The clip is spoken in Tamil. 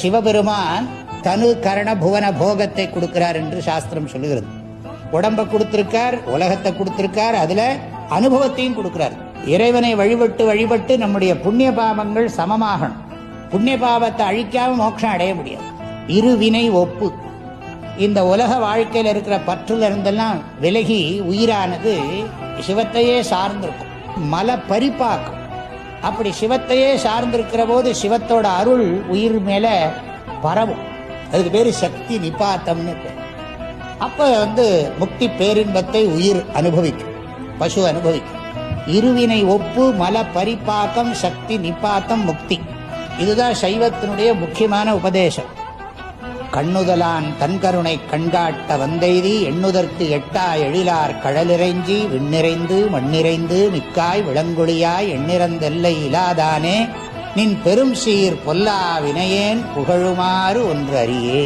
சிவபெருமான் தனு கரண புவன போகத்தை கொடுக்கிறார் என்று சாஸ்திரம் சொல்லுகிறது. உடம்ப கொடுத்திருக்கார் உலகத்தை கொடுத்திருக்கார் அதுல அனுபவத்தையும் கொடுக்கிறார். இறைவனை வழிபட்டு வழிபட்டு நம்முடைய புண்ணிய பாவங்கள் சமமாகணும். புண்ணிய பாவத்தை அழிக்காம மோட்சம் அடைய முடியாது. இருவினை ஒப்பு. இந்த உலக வாழ்க்கையில் இருக்கிற பற்றுல இருந்தெல்லாம் விலகி உயிரானது சிவத்தையே சார்ந்திருக்கும். மல பரிப்பாக்கும் அப்படி சிவத்தையே சார்ந்திருக்கிற போது சிவத்தோட அருள் உயிர் மேல பரவும். அதுக்கு பேரு சக்தி நிபாத்தம்னு பேர். அப்ப வந்து முக்தி பேரின்பத்தை உயிர் அனுபவிக்கும். பசு அனுபவிக்கும். இருவினை ஒப்பு மல பரிபாக்கம் சக்தி நிபாத்தம் முக்தி. இதுதான் சைவத்தினுடைய முக்கியமான உபதேசம். கண்ணுதலான் தன்கருணை கண்காட்ட வந்தெய்தி எண்ணுதற்கு எட்டா எழிலார் கழலிறைஞ்சி விண்ணிறைந்து மண்ணிறைந்து மிக்காய் விளங்குழியாய் எண்ணிறந்தெல்லை இலாதானே நின் பெரும் சீர் பொல்லா வினையேன் புகழுமாறு ஒன்று அறியே.